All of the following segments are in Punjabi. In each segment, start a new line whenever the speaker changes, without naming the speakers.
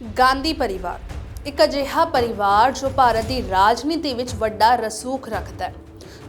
ਗਾਂਧੀ ਪਰਿਵਾਰ। ਇੱਕ ਅਜਿਹਾ ਪਰਿਵਾਰ ਜੋ ਭਾਰਤ ਦੀ ਰਾਜਨੀਤੀ ਵਿੱਚ ਵੱਡਾ ਰਸੂਖ ਰੱਖਦਾ ਹੈ,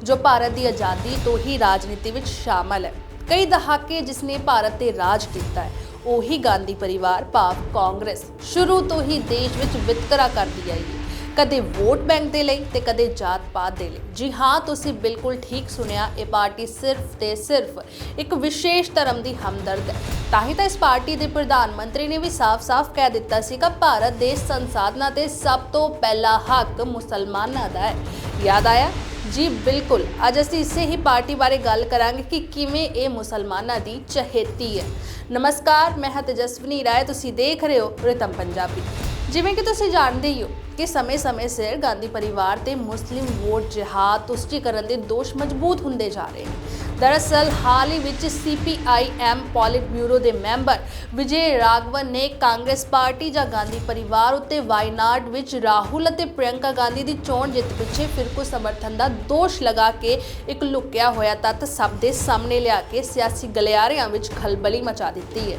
ਜੋ ਭਾਰਤ ਦੀ ਆਜ਼ਾਦੀ ਤੋਂ ਹੀ ਰਾਜਨੀਤੀ ਵਿੱਚ ਸ਼ਾਮਲ ਹੈ। ਕਈ ਦਹਾਕੇ ਜਿਸ ਨੇ ਭਾਰਤ ਤੇ ਰਾਜ ਕੀਤਾ ਹੈ, ਉਹੀ ਗਾਂਧੀ ਪਰਿਵਾਰ ਭਾਵ ਕਾਂਗਰਸ ਸ਼ੁਰੂ ਤੋਂ ਹੀ ਦੇਸ਼ ਵਿੱਚ ਵਿਤਕਰਾ ਕਰਦੀ ਆਈ ਹੈ। ਕਦੇ ਵੋਟ ਬੈਂਕ ਦੇ ਲਈ ਤੇ ਕਦੇ ਜਾਤ ਪਾਤ ਦੇ ਲਈ। ਜੀ ਹਾਂ, ਤੁਸੀਂ ਬਿਲਕੁਲ ਠੀਕ ਸੁਣਿਆ, ਇਹ ਪਾਰਟੀ ਸਿਰਫ ਤੇ ਸਿਰਫ ਇੱਕ ਵਿਸ਼ੇਸ਼ ਧਰਮ ਦੀ ਹਮਦਰਦ ਹੈ। ਤਾਂ ਹੀ ਤਾਂ ਇਸ ਪਾਰਟੀ ਦੇ ਪ੍ਰਧਾਨ ਮੰਤਰੀ ਨੇ ਵੀ ਸਾਫ਼-ਸਾਫ਼ ਕਹਿ ਦਿੱਤਾ ਸੀ ਕਿ ਭਾਰਤ ਦੇ ਸੰਸਾਧਨਾਂ ਤੇ ਸਭ ਤੋਂ ਪਹਿਲਾ ਹੱਕ ਮੁਸਲਮਾਨਾਂ ਦਾ ਹੈ। ਯਾਦ ਆਇਆ? ਜੀ ਬਿਲਕੁਲ। ਅੱਜ ਅਸੀਂ ਇਸੇ ਹੀ ਪਾਰਟੀ ਬਾਰੇ ਗੱਲ ਕਰਾਂਗੇ ਕਿ ਕਿਵੇਂ ਇਹ ਮੁਸਲਮਾਨਾਂ ਦੀ ਚਹੇਤੀ ਹੈ। ਨਮਸਕਾਰ, ਮੈਂ ਹਾਂ ਤੇਜਸਵਨੀ ਰਾਏ, ਤੁਸੀਂ ਦੇਖ ਰਹੇ ਹੋ ਰਿਤਮ ਪੰਜਾਬੀ। ਜਿਵੇਂ ਕਿ ਤੁਸੀਂ ਜਾਣਦੇ ਹੀ ਹੋ ਕਿ ਸਮੇਂ-ਸਮੇਂ ਸਿਰ ਗਾਂਧੀ ਪਰਿਵਾਰ ਤੇ ਮੁਸਲਿਮ ਵੋਟ ਜਿਹਾਦ ਤੁਸ਼ਟੀਕਰਨ ਦੇ ਦੋਸ਼ ਮਜ਼ਬੂਤ ਹੁੰਦੇ ਜਾ ਰਹੇ ਨੇ। ਦਰਅਸਲ, ਹਾਲ ਹੀ ਵਿੱਚ ਸੀਪੀਆਈਐਮ ਪੋਲਿਟ ਬਿਊਰੋ ਦੇ ਮੈਂਬਰ ਵਿਜੇ ਰਾਘਵਨ ਨੇ ਕਾਂਗਰਸ ਪਾਰਟੀ ਜਾਂ ਗਾਂਧੀ ਪਰਿਵਾਰ ਉੱਤੇ ਵਾਇਨਾਡ ਵਿੱਚ ਰਾਹੁਲ ਅਤੇ ਪ੍ਰਿਯੰਕਾ ਗਾਂਧੀ ਦੀ ਚੋਣ ਜਿੱਤ ਪਿੱਛੇ ਫਿਰਕੂ ਸਮਰਥਨ ਦਾ ਦੋਸ਼ ਲਗਾ ਕੇ ਇੱਕ ਲੁਕਿਆ ਹੋਇਆ ਤੱਤ ਸਭ ਦੇ ਸਾਹਮਣੇ ਲਿਆ ਕੇ ਸਿਆਸੀ ਗਲਿਆਰਿਆਂ ਵਿੱਚ ਖਲਬਲੀ ਮਚਾ ਦਿੱਤੀ ਹੈ।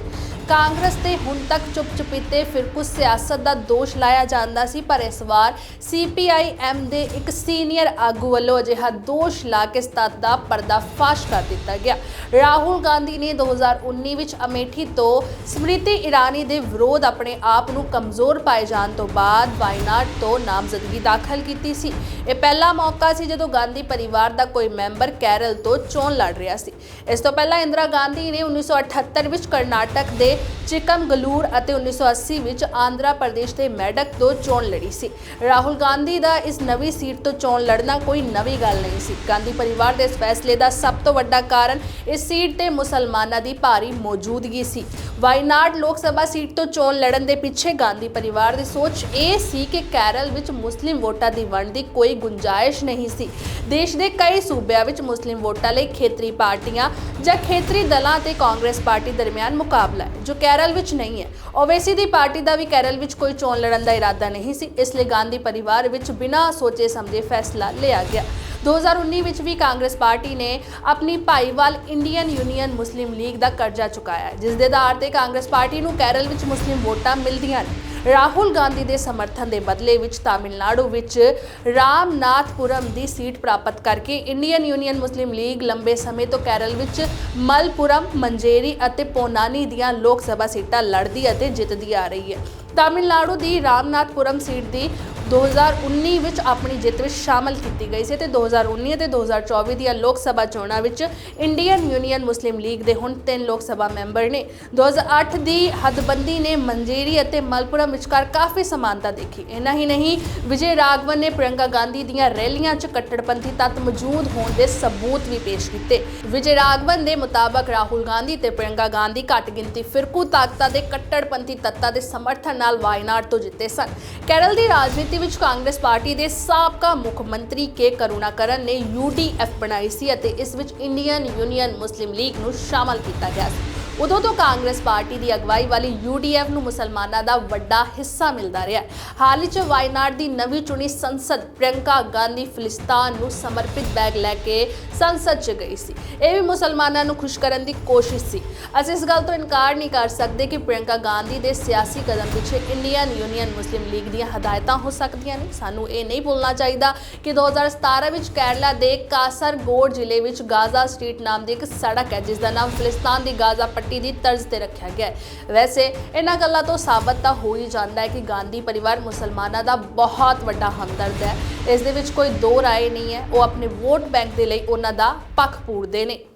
ਕਾਂਗਰਸ ਤੇ ਹੁਣ ਤੱਕ ਚੁੱਪ-ਚੁਪੀਤੇ ਫਿਰਕੂ ਸਿਆਸਤ ਦਾ ਦੋਸ਼ ਲਾਇਆ ਜਾਂਦਾ ਸੀ, ਪਰ ਇਸ ਵਾਰ ਸੀਪੀਆਈਐਮ ਦੇ ਇੱਕ ਸੀਨੀਅਰ ਆਗੂ ਵੱਲੋਂ ਅਜਿਹਾ ਦੋਸ਼ ਲਾ ਕੇ ਸਤਤ ਦਾ ਪਰਦਾਫਾਸ਼ ਕਰ ਦਿੱਤਾ ਗਿਆ। ਰਾਹੁਲ ਗਾਂਧੀ ਨੇ 2019 ਵਿੱਚ ਅਮੇਠੀ ਤੋਂ ਸਮ੍ਰਿਤੀ ਇਰਾਨੀ ਦੇ ਵਿਰੋਧ ਆਪਣੇ ਆਪ ਨੂੰ ਕਮਜ਼ੋਰ ਪਾਏ ਜਾਣ ਤੋਂ ਬਾਅਦ ਵਾਇਨਾਡ ਤੋਂ ਨਾਮਜ਼ਦਗੀ ਦਾਖਲ ਕੀਤੀ ਸੀ। ਇਹ ਪਹਿਲਾ ਮੌਕਾ ਸੀ ਜਦੋਂ ਗਾਂਧੀ ਪਰਿਵਾਰ ਦਾ ਕੋਈ ਮੈਂਬਰ ਕੇਰਲ ਤੋਂ ਚੋਣ ਲੜ ਰਿਹਾ ਸੀ। ਇਸ ਤੋਂ ਪਹਿਲਾਂ ਇੰਦਰਾ ਗਾਂਧੀ ਨੇ 1978 ਵਿੱਚ ਕਰਨਾਟਕ ਦੇ ਚਿਕਮਗਲੂਰ ਅਤੇ 1980 ਵਿੱਚ ਆਂਧਰਾ ਪ੍ਰਦੇਸ਼ ਦੇ ਮੈਡਕ ਤੋਂ ਚੋਣ ਲੜੀ ਸੀ। ਰਾਹੁਲ ਗਾਂਧੀ ਦਾ ਇਸ ਨਵੀਂ ਸੀਟ ਤੋਂ ਚੋਣ ਲੜਨਾ ਕੋਈ ਨਵੀਂ ਗੱਲ ਨਹੀਂ ਸੀ। ਗਾਂਧੀ ਪਰਿਵਾਰ ਦੇ ਇਸ ਫੈਸਲੇ ਦਾ ਸਭ ਤੋਂ ਵੱਡਾ ਕਾਰਨ ਇਸ ਸੀਟ ਤੇ ਮੁਸਲਮਾਨਾਂ ਦੀ ਭਾਰੀ ਮੌਜੂਦਗੀ ਸੀ। ਵਾਇਨਾਡ ਲੋਕ ਸਭਾ ਸੀਟ ਤੋਂ ਚੋਣ ਲੜਨ ਦੇ ਪਿੱਛੇ ਗਾਂਧੀ ਪਰਿਵਾਰ ਦੀ ਸੋਚ ਇਹ ਸੀ ਕਿ ਕੇਰਲ ਵਿੱਚ ਮੁਸਲਿਮ ਵੋਟਾਂ ਦੀ ਵੰਡ ਦੀ ਕੋਈ ਗੁੰਜਾਇਸ਼ ਨਹੀਂ ਸੀ। ਦੇਸ਼ ਦੇ ਕਈ ਸੂਬਿਆਂ ਵਿੱਚ ਮੁਸਲਿਮ ਵੋਟਾਂ ਲਈ ਖੇਤਰੀ ਪਾਰਟੀਆਂ ਜਾਂ ਖੇਤਰੀ ਦਲਾਂ ਤੇ ਕਾਂਗਰਸ ਪਾਰਟੀ ਦਰਮਿਆਨ ਮੁਕਾਬਲਾ ਹੈ। ਜੋ ਕੇਰਲ ਵਿੱਚ ਨਹੀਂ ਹੈ। ਓਵੈਸੀ ਦੀ ਪਾਰਟੀ ਦਾ ਵੀ ਕੇਰਲ ਵਿੱਚ ਕੋਈ ਚੋਣ ਲੜਨ ਦਾ ਇਰਾਦਾ ਨਹੀਂ ਸੀ। ਇਸ ਲਈ ਗਾਂਧੀ ਪਰਿਵਾਰ ਵਿੱਚ ਬਿਨਾਂ ਸੋਚੇ ਸਮਝੇ ਫੈਸਲਾ ਲਿਆ ਗਿਆ। 2019 ਵਿੱਚ ਵੀ ਕਾਂਗਰਸ ਪਾਰਟੀ ਨੇ ਆਪਣੀ ਭਾਈਵਾਲ ਇੰਡੀਅਨ ਯੂਨੀਅਨ ਮੁਸਲਿਮ ਲੀਗ ਦਾ ਕਰਜ਼ਾ ਚੁਕਾਇਆ ਜਿਸ ਦੇ ਆਧਾਰ ਤੇ ਕਾਂਗਰਸ ਪਾਰਟੀ ਨੂੰ ਕੇਰਲ ਵਿੱਚ ਮੁਸਲਿਮ ਵੋਟਾਂ ਮਿਲਦੀਆਂ ਨੇ। ਰਾਹੁਲ ਗਾਂਧੀ ਦੇ ਸਮਰਥਨ ਦੇ ਬਦਲੇ ਵਿੱਚ ਤਾਮਿਲਨਾਡੂ ਵਿੱਚ ਰਾਮਨਾਥਪੁਰਮ ਦੀ ਸੀਟ ਪ੍ਰਾਪਤ ਕਰਕੇ ਇੰਡੀਅਨ ਯੂਨੀਅਨ ਮੁਸਲਿਮ ਲੀਗ ਲੰਬੇ ਸਮੇਂ ਤੋਂ ਕੇਰਲ ਵਿੱਚ ਮਲਪੁਰਮ, ਮੰਜੇਰੀ ਅਤੇ ਪੋਨਾਨੀ ਦੀਆਂ ਲੋਕ ਸਭਾ ਸੀਟਾਂ ਲੜਦੀ ਅਤੇ ਜਿੱਤਦੀ ਆ ਰਹੀ ਹੈ। ਤਾਮਿਲਨਾਡੂ ਦੀ ਰਾਮਨਾਥਪੁਰਮ ਸੀਟ ਦੀ 2019 ਵਿੱਚ ਆਪਣੀ ਜਿੱਤ ਵਿੱਚ ਸ਼ਾਮਲ ਕੀਤੀ ਗਈ ਸੀ ਤੇ 2019 ਅਤੇ 2024 ਦੀਆਂ ਲੋਕ ਸਭਾ ਚੋਣਾਂ ਵਿੱਚ ਇੰਡੀਅਨ ਯੂਨੀਅਨ ਮੁਸਲਿਮ ਲੀਗ ਦੇ ਹੁਣ ਤਿੰਨ ਲੋਕ ਸਭਾ ਮੈਂਬਰ ਨੇ। 2008 ਦੀ ਹੱਦਬੰਦੀ ਨੇ ਮੰਜੇਰੀ ਅਤੇ ਮਲਪੁਰਮ ਵਿਚਕਾਰ ਕਾਫੀ ਸਮਾਨਤਾ ਦੇਖੀ। ਇਹਨਾਂ ਹੀ ਨਹੀਂ, ਵਿਜੇ ਰਾਘਵਨ ਨੇ ਪ੍ਰਿਯੰਕਾ ਗਾਂਧੀ ਦੀਆਂ ਰੈਲੀਆਂ 'ਚ ਕੱਟੜਪੰਥੀ ਤੱਤ ਮੌਜੂਦ ਹੋਣ ਦੇ ਸਬੂਤ ਵੀ ਪੇਸ਼ ਕੀਤੇ। ਵਿਜੇ ਰਾਘਵਨ ਦੇ ਮੁਤਾਬਕ ਰਾਹੁਲ ਗਾਂਧੀ ਤੇ ਪ੍ਰਿਯੰਕਾ ਗਾਂਧੀ ਘੱਟ ਗਿਣਤੀ ਫਿਰਕੂ ਤਾਕਤਾਂ ਦੇ ਕੱਟੜਪੰਥੀ ਤੱਤਾਂ ਦੇ ਸਮਰਥਨ ਨਾਲ ਵਾਇਨਾਡ ਤੋਂ ਜਿੱਤੇ ਸਨ। ਕੇਰਲ ਦੀ ਰਾਜਨੀਤੀ ਵਿੱਚ ਕਾਂਗਰਸ ਪਾਰਟੀ ਦੇ ਸਾਬਕਾ ਮੁੱਖ ਮੰਤਰੀ ਕੇ ਕਰੁਣਾਕਰਨ ਨੇ ਯੂਡੀਐਫ ਬਣਾਈ ਸੀ ਅਤੇ ਇਸ ਵਿੱਚ ਇੰਡੀਅਨ ਯੂਨੀਅਨ ਮੁਸਲਿਮ ਲੀਗ ਨੂੰ ਸ਼ਾਮਲ ਕੀਤਾ ਗਿਆ ਸੀ। ਉਦੋਂ ਤੋਂ ਕਾਂਗਰਸ ਪਾਰਟੀ ਦੀ ਅਗਵਾਈ ਵਾਲੀ ਯੂਡੀਐਫ ਨੂੰ ਮੁਸਲਮਾਨਾਂ ਦਾ ਵੱਡਾ ਹਿੱਸਾ ਮਿਲਦਾ ਰਿਹਾ ਹਾਲ ਹੀ ਚ ਵਾਇਨਾਡ ਦੀ ਨਵੀਂ ਚੁਣੀ ਸੰਸਦ ਪ੍ਰਿਯੰਕਾ ਗਾਂਧੀ ਫਿਲਿਸਤਾਨ ਨੂੰ ਸਮਰਪਿਤ ਬੈਗ ਲੈ ਕੇ ਸੰਸਦ ਚ ਗਈ ਸੀ। ਇਹ ਵੀ ਮੁਸਲਮਾਨਾਂ ਨੂੰ ਖੁਸ਼ ਕਰਨ ਦੀ ਕੋਸ਼ਿਸ਼ ਸੀ। ਅਸੀਂ ਇਸ ਗੱਲ ਤੋਂ ਇਨਕਾਰ ਨਹੀਂ ਕਰ ਸਕਦੇ ਕਿ ਪ੍ਰਿਯੰਕਾ ਗਾਂਧੀ ਦੇ ਸਿਆਸੀ ਕਦਮ ਪਿੱਛੇ ਇੰਡੀਅਨ ਯੂਨੀਅਨ ਮੁਸਲਿਮ ਲੀਗ ਦੀਆਂ ਹਦਾਇਤਾਂ ਹੋ ਸਕਦੀਆਂ ਨੇ। ਸਾਨੂੰ ਇਹ ਨਹੀਂ ਭੁੱਲਣਾ ਚਾਹੀਦਾ ਕਿ 2017 ਵਿੱਚ ਕੇਰਲਾ ਦੇ ਕਾਸਰਗੋਡ ਜ਼ਿਲ੍ਹੇ ਵਿੱਚ ਗਾਜ਼ਾ ਸਟਰੀਟ ਨਾਮ ਦੀ ਇੱਕ ਸੜਕ ਹੈ ਜਿਸ ਦਾ ਨਾਮ ਫਿਲਿਸਤਾਨ ਦੀ ਗਾਜ਼ਾ ਪੱਟੀ ਦੀ ਤਰਜ਼ ਤੇ ਰੱਖਿਆ ਗਿਆ ਹੈ। ਵੈਸੇ ਇਹਨਾਂ ਗੱਲਾਂ ਤੋਂ ਸਾਬਤ ਤਾਂ ਹੋ ਹੀ ਜਾਂਦਾ ਹੈ ਕਿ ਗਾਂਧੀ ਪਰਿਵਾਰ ਮੁਸਲਮਾਨਾਂ ਦਾ ਬਹੁਤ ਵੱਡਾ ਹਮਦਰਦ ਹੈ। ਇਸ ਦੇ ਵਿੱਚ ਕੋਈ ਦੋ ਰਾਏ ਨਹੀਂ ਹੈ। ਉਹ ਆਪਣੇ ਵੋਟ ਬੈਂਕ ਦੇ ਲਈ ਉਹਨਾਂ ਦਾ ਪੱਖ ਪੂਰਦੇ ਨੇ।